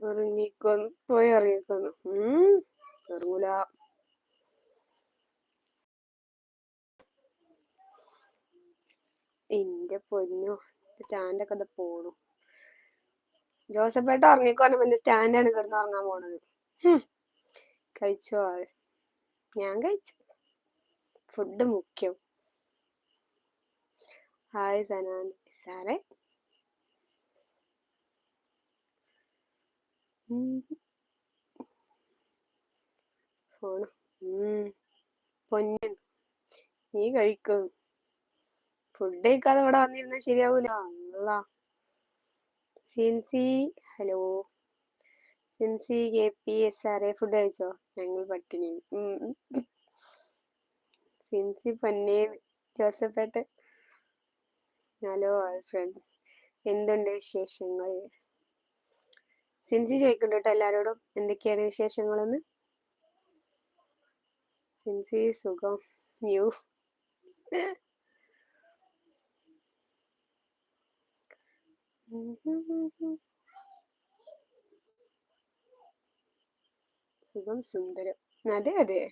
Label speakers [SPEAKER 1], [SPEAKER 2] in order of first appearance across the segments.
[SPEAKER 1] ഇറങ്ങിക്കൊന്നു പോയി ഇറങ്ങിക്കൊന്നു ഉം ഇറങ്ങൂല എന്റെ പൊന്നു സ്റ്റാൻഡ് ഒക്കെ പോണു. ജോസഫേട്ട ഉറങ്ങിക്കോന്നെ പിന്നെ സ്റ്റാൻഡാണ് കിടന്ന് ഉറങ്ങാൻ പോണത്. കഴിച്ചോ ആൾ? ഞാൻ കഴിച്ചു. ഫുഡ് മുഖ്യം. ഹായ് സനാൻ സാറേ. ഫോണ്. പൊന്നൻ നീ കഴിക്കും. ഫുഡ് കഴിക്കാതെ ഇവിടെ വന്നിരുന്ന ശരിയാവൂല. അല്ല Sincy hello. Sincy K P S ആറെ food കഴിച്ചോ? ഞങ്ങൾ പട്ടിണി. സിൻസി പൊന്നെ ജോസഫേട്ട്. ഹലോ ഫ്രണ്ട്സ് എന്തുണ്ട് വിശേഷങ്ങൾ? സിൻസി ചോദിക്കുന്നുണ്ട് എല്ലാരോടും? എന്തൊക്കെയാണ് വിശേഷങ്ങളെന്ന്? സിൻസി സുഖം. യു. സുഖം സുന്ദരം. അതെ അതെ.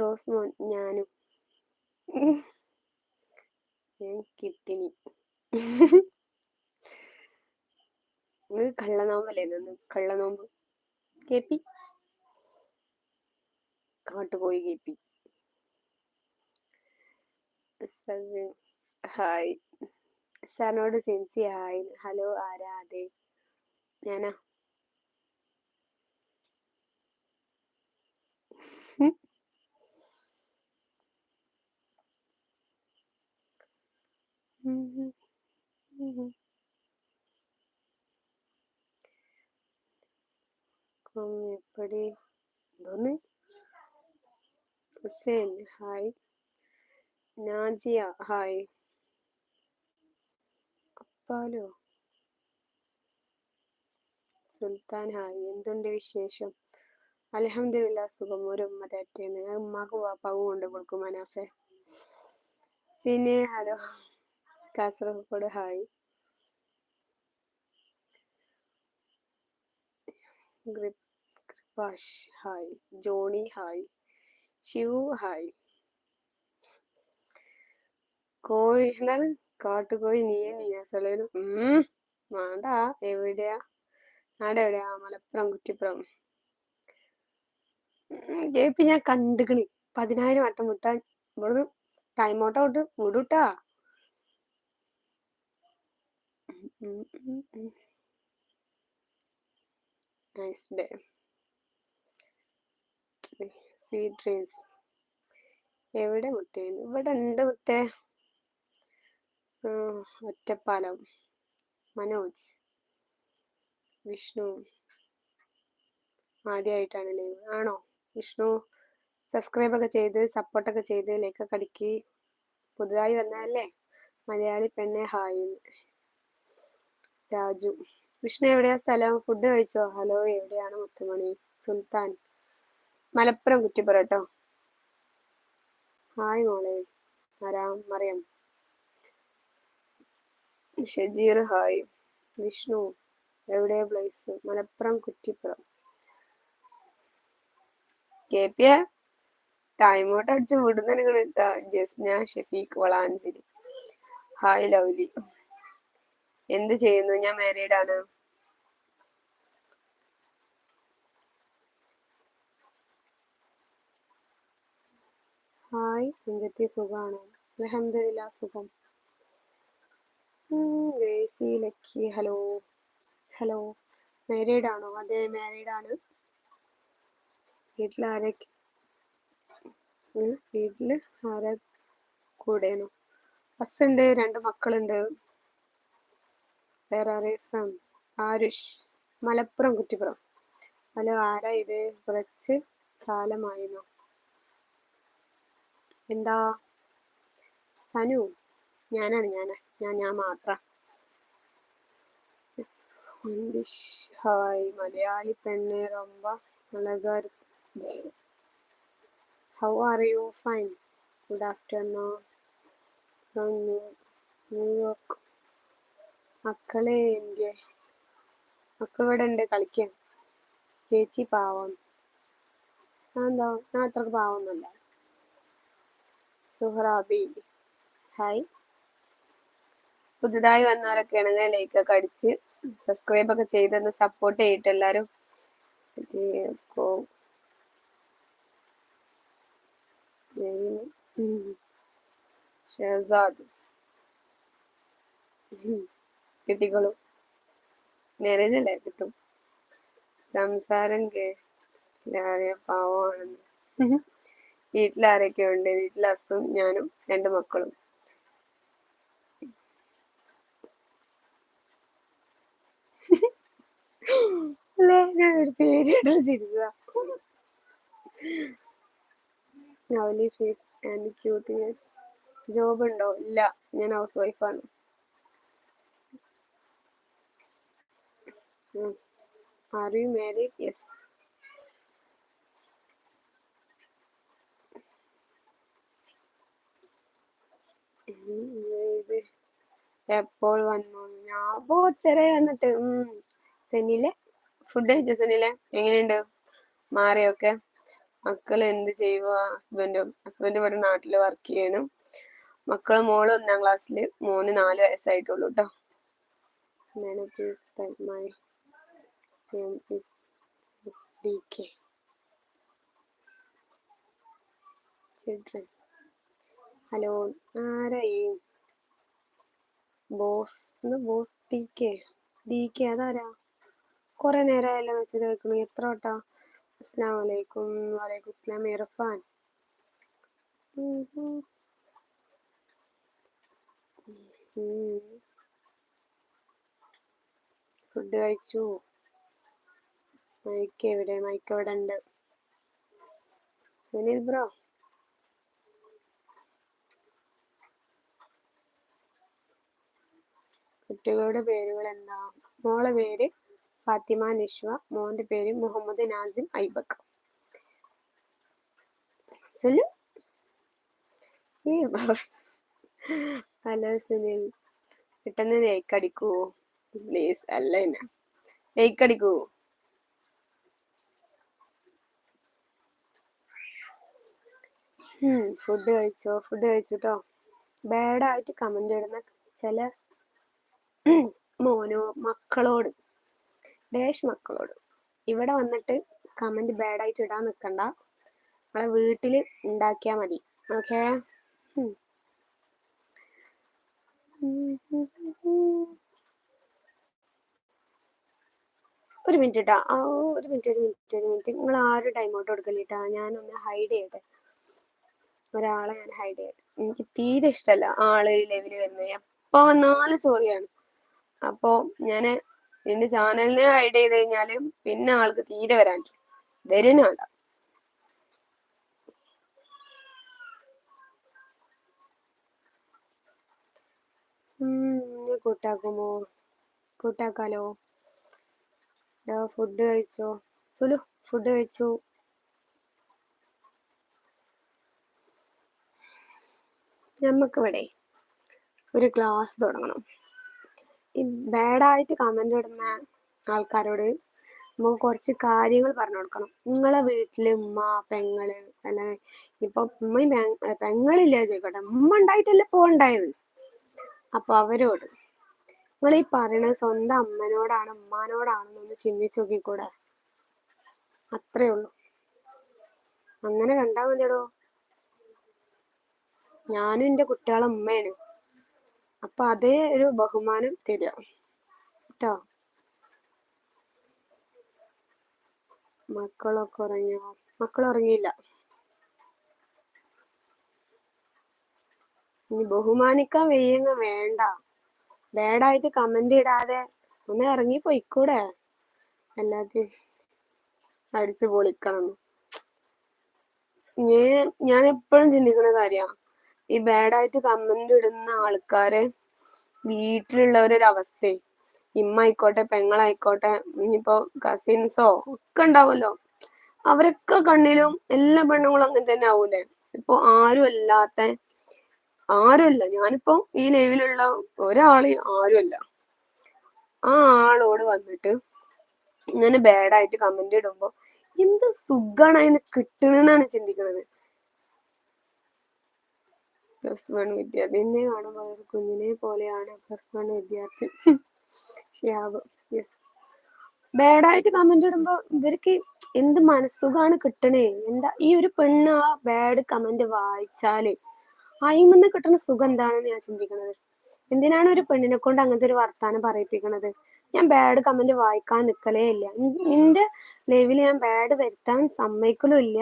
[SPEAKER 1] റോസ് മോൻ ഞാനും. ഞാൻ കിട്ടിനി. കള്ളനോമ്പല്ലേ കള്ളനോമ്പ്. കേപ്പി? കാട്ടുപോയി കേപ്പി. ഹായ്. സാറിനോട് സെൻസി ഹായ്. ഹലോ ആരാ അതെ ഞാനാ. എപ്പടി എന്തോന്ന് ഹുസൈൻ ഹായ് നാജിയ ഹായ് അപ്പാലോ സുൽത്താൻ ഹായ് എന്തുണ്ട് വിശേഷം അലഹമില്ല സുഖം ഒരു ഉമ്മ തെറ്റേന്ന് ഉമ്മാക്ക് വാപ്പാവും കൊണ്ട് കൊടുക്കും മനാഫെ പിന്നെ hello Kasaragod. Hi hi Johny hi Shivu hi കോഴി എന്താണ് കാട്ടുകോഴി നീ നീയ സ്ഥലം വേണ്ട. എവിടെയാ? നാടെ എവിടെയാ മലപ്പുറം കുറ്റിപ്പുറം. ജയിപ്പ് ഞാൻ കണ്ടുക്കണ്. പതിനായിരം വട്ടം വിട്ടാൻ ഇവിടുന്ന് ടൈം ഔട്ട് ഔട്ട് വിടൂട്ടാ. നൈസ് ബേ സ്വീറ്റ് ഡ്രീംസ് എവിടെ മുത്തേ ഇവിടെ ഉണ്ട് മുത്തേ ഒറ്റപ്പാലം. മനോജ്. വിഷ്ണു. ആദ്യമായിട്ടാണ് ലൈവ്. ആണോ? വിഷ്ണു സബ്സ്ക്രൈബ് ഒക്കെ ചെയ്ത് സപ്പോർട്ടൊക്കെ ചെയ്ത് ലൈക്കൊക്കെ അടുക്കി. പുതുതായി വന്നതല്ലേ? മലയാളി പെണ്ണെ ഹായ് രാജു. വിഷ്ണു എവിടെയാ സ്ഥലം? ഫുഡ് കഴിച്ചോ? ഹലോ എവിടെയാണ് മുത്തുമണി? സുൽത്താൻ. മലപ്പുറം കുറ്റിപ്പുറട്ടോ ഹായ് മോളെ. ആരാം? മറിയം. ഷജീർ ഹായ് വിഷ്ണു എവിടെ? Place Malappuram Kuttippuram. K P ടൈമോട്ട് അടിച്ച് വിടുന്ന ജസ്ന ഷഫീഖ് വളാഞ്ചേരി. ഹായ് ലവ്ലി എന്ത് ചെയ്യുന്നു? ഞാൻ മാരീഡ് ആണ്. ഹായ് എന്തൊക്കെ സുഖമാണ് സുഖം. ഹലോ. ഹലോ. മാരീഡ് ആണോ? അതെ മാരീഡ് ആണ്. വീട്ടിൽ ആരൊക്കെ വീട്ടിൽ ആരാ കൂടെയാണോ? ഹസ്സുണ്ട് രണ്ട് മക്കളുണ്ട്. Where are you from Aarush Malappuram Kuttippuram. Hello ആരാ ഇത്? കുറച്ച് കാലമായിരുന്നു എന്താ? സനു ഞാനാണ് ഞാൻ ഞാൻ ഞാൻ മാത്ര. ഹായ് മലയാളി പെണ്ണ് റൊമ്പ how are you fine good afternoon New York മക്കളെ എനിക്ക് മക്കൾ ഇവിടെ ഉണ്ട് കളിക്കാൻ. ചേച്ചി പാവം. എന്താ ഞാൻ അത്രയ്ക്ക് പാവമൊന്നുമല്ല സുഹറാബി ഹായ് പുതുതായി വന്നവരൊക്കെ ആണെങ്കിൽ ലൈക്ക് ഒക്കെ അടിച്ച് സബ്സ്ക്രൈബ് ഒക്കെ ചെയ്തൊന്ന് സപ്പോർട്ട് ചെയ്തിട്ട് ഇപ്പോ ഷഹസാദ്. കിട്ടിക്കോളൂ നിറഞ്ഞല്ലേ കിട്ടും സംസാരം കേട്ടില്ല പാവമാണെന്ന്. വീട്ടിലാരൊക്കെ ഉണ്ട്? വീട്ടിൽ അസും ഞാനും രണ്ട് മക്കളും. ഞാൻ ഒരു പേര് ചിരിക്കുക lovely face and cuteness. Job ഉണ്ടോ? ഇല്ല. ഞാൻ ഹൗസ് വൈഫാണ്. ആർ യു മാരീഡ് യെസ് എപ്പോൾ വന്നു. ഞാൻ പോച്ചരെ വന്നിട്ട് സെനിലെ? ഫുഡ് കഴിച്ചോ സെനിലെ? എങ്ങനെയുണ്ട്? മാറിയൊക്കെ? മക്കൾ എന്ത് ചെയ്യുക ഹസ്ബൻഡും ഹസ്ബൻഡ് ഇവിടെ നാട്ടിൽ വർക്ക് ചെയ്യണം. മക്കൾ മോൾ ഒന്നാം ക്ലാസ്സിൽ മോന് നാല് വയസ്സായിട്ടുള്ളൂ കേട്ടോ മൈ ചിൽഡ്രൻ ഹലോ ആരായി boss boss D K D K അതാരാ കുറെ നേരമായല്ലോ മെസ്സേജ് അയക്കണു എത്ര വട്ടാ അസ്സാം വലൈക്കും വലൈക്കും ഇസ്ലാം ഇറഫാൻ ഫുഡ് കഴിച്ചു മൈക്ക് എവിടെ? മൈക്ക് എവിടെ ഉണ്ട്. സുനിൽ ബ്രോ. കുട്ടികളുടെ പേരുകൾ എന്താ? മോളെ പേര് ഫാത്തിമ നിഷ്വ. മോന്റെ പേര് മുഹമ്മദ് നാസിം ഐബക് സുനിൽ? ഹലോ സുനിൽ. പെട്ടെന്ന് ലൈക്ക് അടിക്കുവോ? പ്ലീസ് അല്ല എന്നെ. ലൈക്ക് ഫുഡ് കഴിച്ചോ? ഫുഡ് കഴിച്ചിട്ടോ? ബാഡായിട്ട് കമന്റ് ഇടുന്ന ചില മോനോ മക്കളോട് ഡേഷ് മക്കളോട്. ഇവിടെ വന്നിട്ട് കമന്റ് ബാഡായിട്ട് ഇടാൻ നിൽക്കണ്ട നമ്മളെ വീട്ടിൽ ഉണ്ടാക്കിയാൽ മതി. ഓക്കെ ഒരു മിനിറ്റ് ഇട്ടാ. ആ ഒരു മിനിറ്റ് ഒരു മിനിറ്റ് ഒരു മിനിറ്റ് നിങ്ങൾ ആരും ടൈം ഔട്ട് കൊടുക്കലിട്ടാ ഞാനൊന്ന് ഹൈഡ് ചെയ്യട്ടെ. ഒരാളെ ഞാൻ ഹൈഡ് ചെയ്യട്ടെ എനിക്ക് തീരെ ഇഷ്ടമല്ല ആൾ ലെവൽ വരുന്നത്. എപ്പോ വന്നാലും സോറിയാണ് അപ്പോ ഞാൻ എന്റെ ചാനലിനെ ഹൈഡ് ചെയ്ത് കഴിഞ്ഞാൽ പിന്നെ ആൾക്ക് തീരെ വരാൻ വരുന്ന ആളാ കൂട്ടാക്കുമോ? കൂട്ടാക്കാലോ? ഫുഡ് കഴിച്ചോ? സുലു ഫുഡ് കഴിച്ചു. നമുക്കിവിടെ ഒരു ക്ലാസ് തുടങ്ങണം. ഈ ബാഡായിട്ട് കമന്റ് ഇടുന്ന ആൾക്കാരോട് നമുക്ക് കുറച്ച് കാര്യങ്ങൾ പറഞ്ഞു കൊടുക്കണം. നിങ്ങളെ വീട്ടിൽ ഉമ്മ പെങ്ങൾ അല്ലെ ഇപ്പൊ ഉമ്മയും പെങ്ങളില്ല ചോദിക്കട്ടെ ഉമ്മ ഉണ്ടായിട്ടല്ലേ ഇപ്പൊ ഉണ്ടായത്? അപ്പൊ അവരോട് നിങ്ങൾ ഈ പറയണത് സ്വന്തം അമ്മനോടാണ് ഉമ്മാനോടാണെന്നൊന്ന് ചിന്തിച്ചു നോക്കിക്കൂടെ? അത്രേ ഉള്ളൂ. അങ്ങനെ കണ്ടാ മതിയടോ. ഞാനും എന്റെ കുട്ടികളെ ഉമ്മയാണ്. അപ്പൊ അതേ ഒരു ബഹുമാനം തരിക കേട്ടോ മക്കളൊക്കെ ഉറങ്ങിയോ? മക്കൾ ഉറങ്ങിയില്ല. ഇനി ബഹുമാനിക്കാൻ വയ്യങ്ങ വേണ്ട. ബാഡായിട്ട് കമന്റ് ഇടാതെ ഒന്ന് ഇറങ്ങി പോയിക്കൂടെ? അല്ലാതെ അടിച്ചു പൊളിക്കണം. ഞാൻ ഞാൻ എപ്പോഴും ചിന്തിക്കുന്ന കാര്യമാണ് ഈ ബാഡായിട്ട് കമന്റ് ഇടുന്ന ആൾക്കാര് വീട്ടിലുള്ളവരൊരു അവസ്ഥയെ ഇമ്മ ആയിക്കോട്ടെ പെങ്ങളായിക്കോട്ടെ ഇനിയിപ്പോ കസിൻസോ ഒക്കെ ഉണ്ടാവുമല്ലോ. അവരൊക്കെ കണ്ണിലും എല്ലാ പെണ്ണുങ്ങളും അങ്ങനെ തന്നെ ആവൂലേ. ഇപ്പൊ ആരും അല്ലാത്ത ആരുമല്ല. ഞാനിപ്പോ ഈ ലൈവിലുള്ള ഒരാൾ ആരുമല്ല. ആ ആളോട് വന്നിട്ട് ഇങ്ങനെ ബാഡായിട്ട് കമന്റ് ഇടുമ്പോ എന്ത് സുഖാണ് അതിന് കിട്ടണെന്നാണ് ചിന്തിക്കുന്നത് പ്ലസ് വൺ വിദ്യാർത്ഥി. എന്നെ കാണുമ്പോൾ ഒരു കുഞ്ഞിനെ പോലെയാണ് പ്ലസ് വൺ വിദ്യാർത്ഥി. ഷിയാബ് യെസ് ബാഡായിട്ട് കമന്റ് ഇടുമ്പോ ഇവർക്ക് എന്ത് മനസ്സുഖാണ് കിട്ടണേ? എന്താ ഈ ഒരു പെണ്ണ് ആ ബാഡ് കമന്റ് വായിച്ചാൽ അയിമെന്ന് കിട്ടുന്ന സുഖം എന്താണെന്ന് ഞാൻ ചിന്തിക്കുന്നത് എന്തിനാണ് ഒരു പെണ്ണിനെ കൊണ്ട് അങ്ങനത്തെ ഒരു വർത്താനം പറയിപ്പിക്കണത്? ഞാൻ ബാഡ് കമന്റ് വായിക്കാൻ നിൽക്കലേ ഇല്ല. നിന്റെ ലൈവിൽ ഞാൻ ബാഡ് വരുത്താൻ സമ്മതിക്കലും ഇല്ല.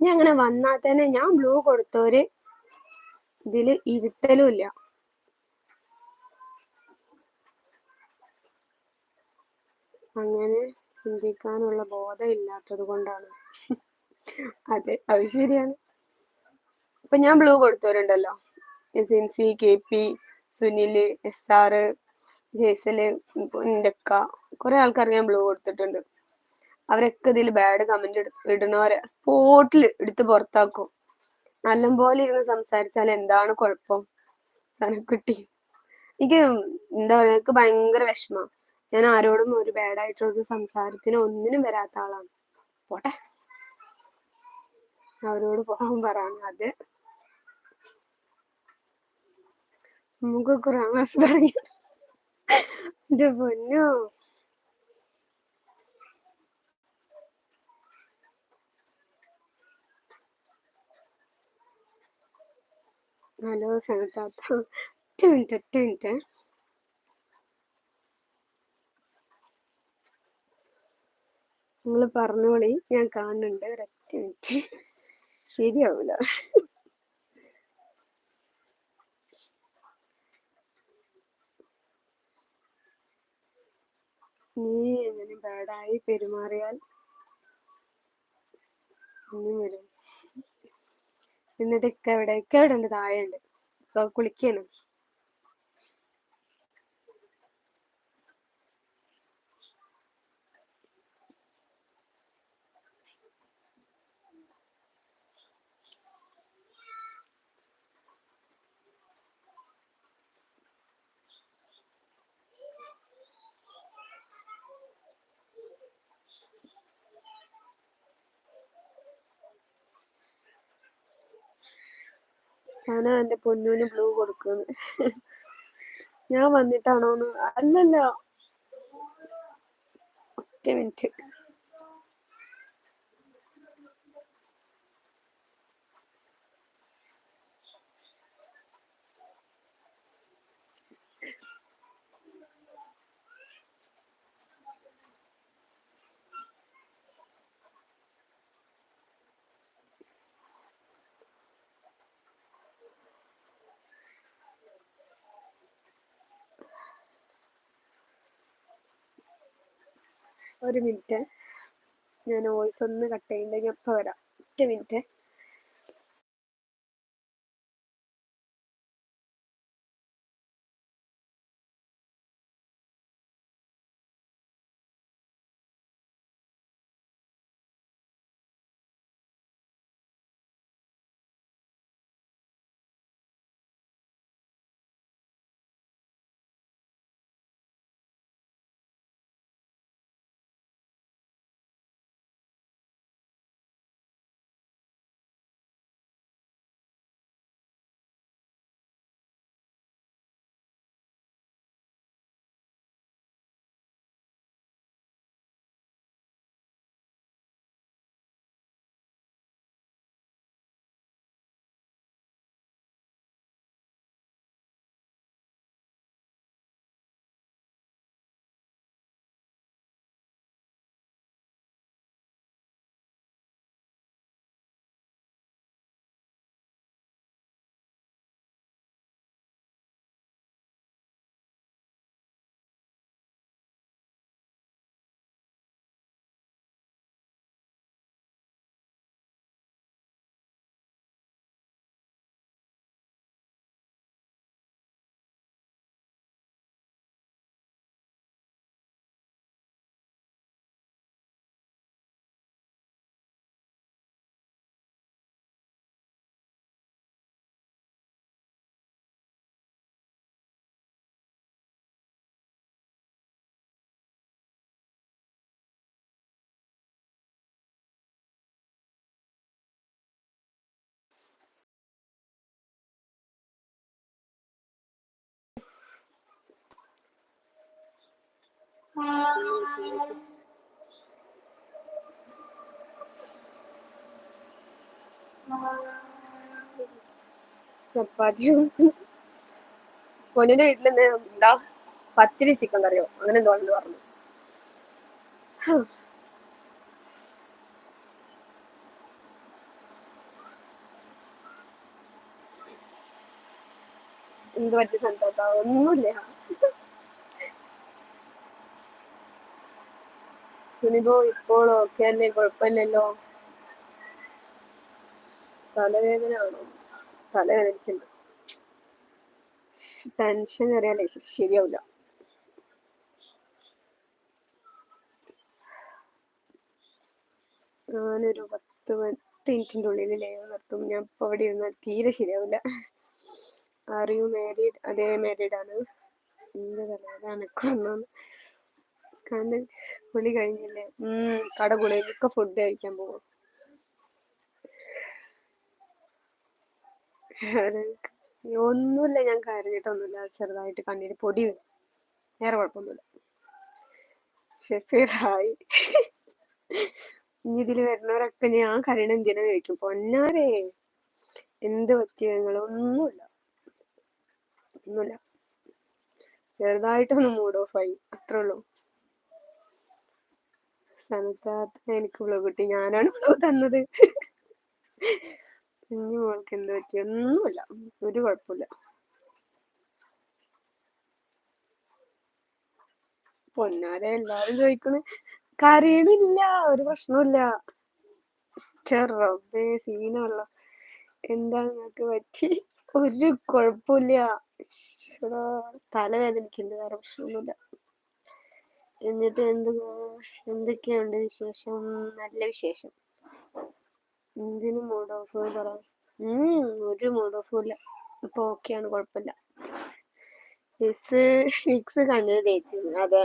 [SPEAKER 1] ഞാൻ അങ്ങനെ വന്നാൽ തന്നെ ഞാൻ ബ്ലൂ കൊടുത്തോര് ഇതിൽ ഇരുത്തലും ഇല്ല. അങ്ങനെ ചിന്തിക്കാനുള്ള ബോധം ഇല്ലാത്തത് കൊണ്ടാണ്. അതെ അത് ശരിയാണ്. ഇപ്പൊ ഞാൻ blue കൊടുത്തവരുണ്ടല്ലോ. Jincy K P Sunil S ആറ് ജേസൽ എന്റെ അക്ക കുറെ ആൾക്കാർക്ക് ഞാൻ ബ്ലൂ കൊടുത്തിട്ടുണ്ട്. അവരൊക്കെ ഇതിൽ ബാഡ് കമന്റ് ഇടുന്നവരെ സ്പോട്ടിൽ എടുത്ത് പുറത്താക്കും. നല്ലപോലെ ഇരുന്ന് സംസാരിച്ചാൽ എന്താണ് കുഴപ്പം? സനക്കുട്ടി എനിക്ക് എന്താ പറയാ എനിക്ക് ഭയങ്കര വിഷമം. ഞാൻ ആരോടും ഒരു ബാഡായിട്ടുള്ള ഒരു സംസാരത്തിന് ഒന്നിനും വരാത്ത ആളാണ്. പോട്ടെ. അവരോട് പോകാൻ പറയാണ് അത്. നമുക്ക് കുറാൻ ക്ലാസ് തുടങ്ങി. എന്റെ പൊന്നോ. ഹലോ സനത്താത്ത ഒറ്റ മിനിറ്റ് ഒറ്റ മിനിറ്റ് നിങ്ങൾ പറഞ്ഞോളി ഞാൻ കാണുന്നുണ്ട്. ഒരൊറ്റ മിനിറ്റ്. ശരിയാവൂല. നീ എങ്ങനെ ബാഡായി പെരുമാറിയാൽ ഒന്നും വരും എന്നിട്ട് ഇക്ക എവിടെ? ഇക്ക എവിടെ ഉണ്ട് താഴെ ഉണ്ട് കുളിക്കാണ്. ഞാൻ എന്റെ പൊന്നൂന് ബ്ലൂ കൊടുക്കുന്നു. ഞാൻ വന്നിട്ടാണോന്ന്. അല്ലല്ല. ഒറ്റ മിനിറ്റ് ഒരു മിനിറ്റ്. ഞാൻ വോയിസ് ഒന്ന് കട്ട് ചെയ്യുന്നുണ്ടെങ്കിൽ അപ്പം വരാം. ഒറ്റ മിനിറ്റ്. പൊന്നിന്റെ വീട്ടിൽ എന്താ? പത്തിരി ചിക്കൻ കറിയോ? അങ്ങനെ എന്തോ ആണെന്ന് പറഞ്ഞു. എന്ത് പറ്റി സംസാരിച്ച ഒന്നുമില്ല. സുനിബോ ഇപ്പോൾ ഒക്കെ അല്ലേ കുഴപ്പമില്ലല്ലോ. തലവേദന ആണോ തലവേദനിക്കുന്നു ടെൻഷൻ അറിയാലേ. ശരിയാവില്ല. ഞാനൊരു പത്ത് പത്ത് മിനിറ്റിന്റെ ഉള്ളിൽ ലൈവ് നിർത്തും. ഞാൻ ഇപ്പൊ അവിടെ ഇരുന്നാൽ തീരെ ശരിയാവില്ല. ആർ യു മാരീഡ് അതേ മാരീഡ് ആണ്. എന്ത് തലവേദന? കാരണം കുളി കഴിഞ്ഞില്ലേ? ഉം കട കുളിയിലൊക്കെ ഫുഡ് കഴിക്കാൻ പോകും ഒന്നുമില്ല ഞാൻ കരഞ്ഞിട്ടൊന്നുമില്ല. ചെറുതായിട്ട് കണ്ണീര് പൊടി വേറെ കുഴപ്പമൊന്നുമില്ല. ഷെഫീറായി. ഇനി ഇതിൽ വരുന്നവരൊക്കെ ഞാൻ കരയണ എന്തിനാ ചോദിക്കും. പൊന്നാരേ എന്ത് പറ്റിയ നിങ്ങൾ ഒന്നുമില്ല. ചെറുതായിട്ടൊന്ന് മൂഡ് ഓഫ് അത്രേ ഉള്ളൂ. സനത്താത്ത എനിക്ക് വ്ളോഗ് കിട്ടി. ഞാനാണ് വ്ളോഗ് തന്നത്. കുഞ്ഞു മോൾക്ക് എന്ത് പറ്റി? ഒന്നുമില്ല. ഒരു കുഴപ്പമില്ല. പൊന്നാരെ എല്ലാരും ചോദിക്കണ്. കരയണില്ല. ഒരു പ്രശ്നമില്ല ചെറുപ്പേ സീനുള്ള എന്താ നിങ്ങക്ക് പറ്റി? ഒരു കുഴപ്പമില്ല. തലവേദനിക്കുന്നുണ്ട് വേറെ പ്രശ്നമൊന്നുമില്ല. എന്നിട്ട് എന്ത് എന്തൊക്കെയുണ്ട് വിശേഷം? നല്ല വിശേഷം. എന്തിനു മൂഡ് ഓഫ് പറ ഒരു മൂഡ് ഓഫും ഇല്ല. ഇപ്പൊ ഓക്കെയാണ് കുഴപ്പമില്ല. വിക്സ് വിക്സ് കണ്ണ് തേച്ചു. അതെ.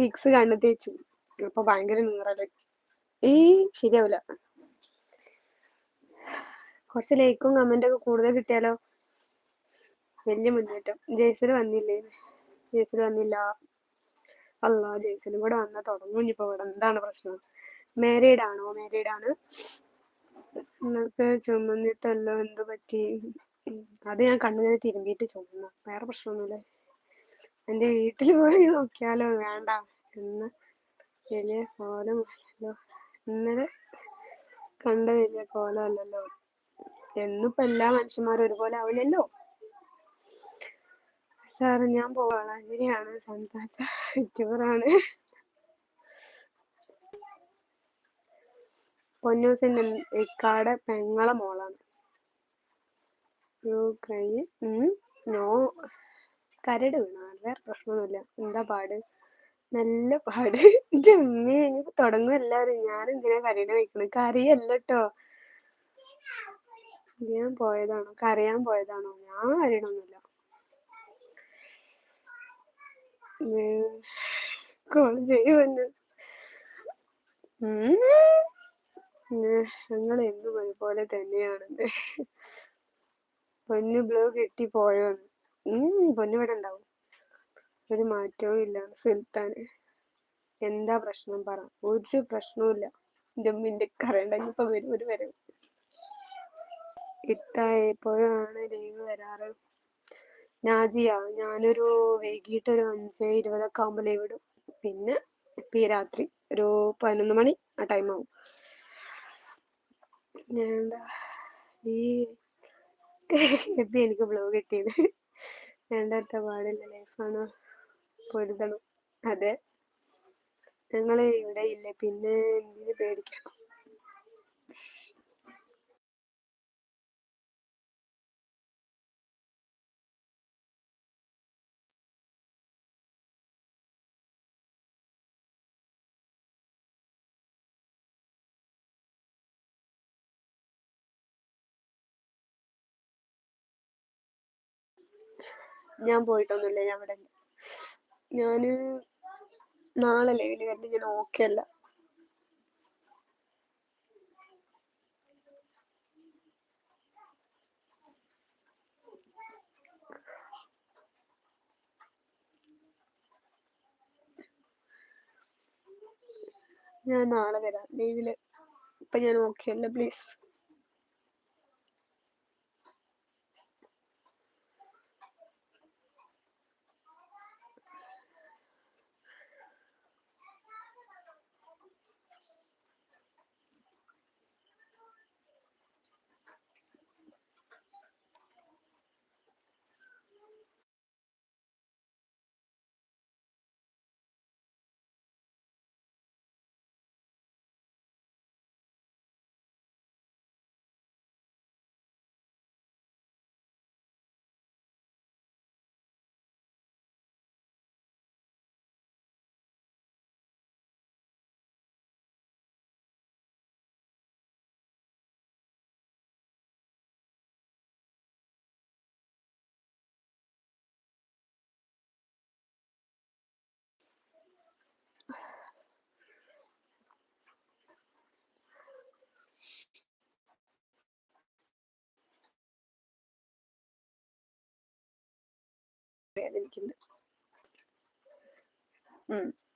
[SPEAKER 1] വിക്സ് കണ്ണ് തേച്ചു. അപ്പൊ ഭയങ്കര നീറൽ. ഈ ശരിയാവില്ല കുറച്ച് ലൈക്കും കമന്റൊക്കെ കൂടുതൽ കിട്ടിയാലോ? വലിയ മുന്നേറ്റം ജയ്സൽ വന്നില്ലേ? ജയ്സൽ വന്നില്ല. അല്ല ജയ്സലും കൂടെ വന്നാൽ തുടങ്ങും. ഇനിയിപ്പോ ഇവിടെ എന്താണ് പ്രശ്നം? മാരീഡ് ആണോ? മാരീഡ് ആണ്. നിങ്ങൾക്ക് ചുമന്നിട്ടല്ലോ എന്ത് പറ്റി? അത് ഞാൻ കണ്ണുനീര് തിരുമ്പിയിട്ട് ചുമന്ന. വേറെ പ്രശ്നമൊന്നുമില്ല. എന്റെ വീട്ടിൽ പോയി നോക്കിയാലോ? വേണ്ട. എന്ന് വലിയ കോലമല്ലോ ഇന്നലെ കണ്ട വലിയ കോലമല്ലല്ലോ എന്നിപ്പോ എല്ലാ മനുഷ്യന്മാരും ഒരുപോലെ ആവില്ലല്ലോ. സാറ് ഞാൻ അങ്ങനെയാണ് സംസാരിച്ച. യൂട്യൂബറാണ് പൊന്നൂസിന്റെ ഇക്കാട് പെങ്ങളെ മോളാണ്. യുക്രൈൻ നോ കരട് വീണ. വേറെ പ്രശ്നമൊന്നുമില്ല. എന്താ പാട്? നല്ല പാട്. എന്റെ ഉമ്മി ഇനിയിപ്പോ തുടങ്ങും എല്ലാവരും. ഞാൻ എന്തിനാ കരയുടെ വെക്കണത് കറിയല്ല കേട്ടോ ഞാൻ പോയതാണോ? കരയാൻ പോയതാണോ? ഞാൻ കരയണൊന്നുമില്ല. കോൾ ചെയ്യുമെന്ന് ഞങ്ങൾ എന്നും ഒരുപോലെ തന്നെയാണെന്ന് പൊന്നു ബ്ലൂ കിട്ടി പോയോന്ന് പൊന്നു ഇവിടെ ഉണ്ടാവും ഒരു മാറ്റവും ഇല്ല സുൽത്താൻ എന്താ പ്രശ്നം പറ ഒരു പ്രശ്നവും ഇല്ല ജമ്മിന്റെ കറണ്ട് ഇപ്പൊ ഒരു വരവ് ഇത്ത എപ്പോഴാണ് ലീവ് വരാറ് നാജിയ ഞാനൊരു വൈകിട്ട് ഒരു അഞ്ച് ഇരുപതൊക്കെ ആകുമ്പോ ലീവ് ഇടും. പിന്നെ ഇപ്പൊ ഈ രാത്രി ഒരു പതിനൊന്ന് മണി ആ ടൈം ആവും. എന്താ ഈ എനിക്ക് ബ്ലോഗ് കിട്ടിയത്. വേണ്ടാത്ത പാടില്ല. ലൈഫാണ് പൊരുതണം. അതെ. ഞങ്ങൾ ഇവിടെ ഇല്ല. പിന്നെ എന്തിനു പേടിക്കണം? ഞാൻ പോയിട്ടൊന്നുമില്ല ഞാൻ ഇവിടെ ഞാൻ നാളെ ലൈവിൽ വരുന്നത് ഞാൻ ഓക്കെ അല്ല ഞാൻ നാളെ വരാം. ലൈവിൽ ഇപ്പൊ ഞാൻ ഓക്കെ അല്ല പ്ലീസ്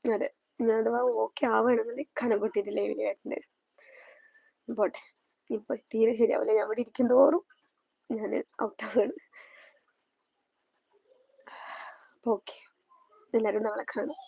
[SPEAKER 1] അതെ. ഞാൻ അഥവാ ഓക്കെ ആവുകയാണെന്നുണ്ടെങ്കിൽ കനം പൊട്ടിയിട്ട് ലൈവിൽ വരണ്ട് പോട്ടെ. ഇപ്പൊ തീരെ ശരിയാവില്ല. ഞാൻ ഇവിടെ ഇരിക്കും തോറും ഞാൻ ഔട്ടാവാണ് ഓക്കെ എല്ലാരും നാളെ കാണാം.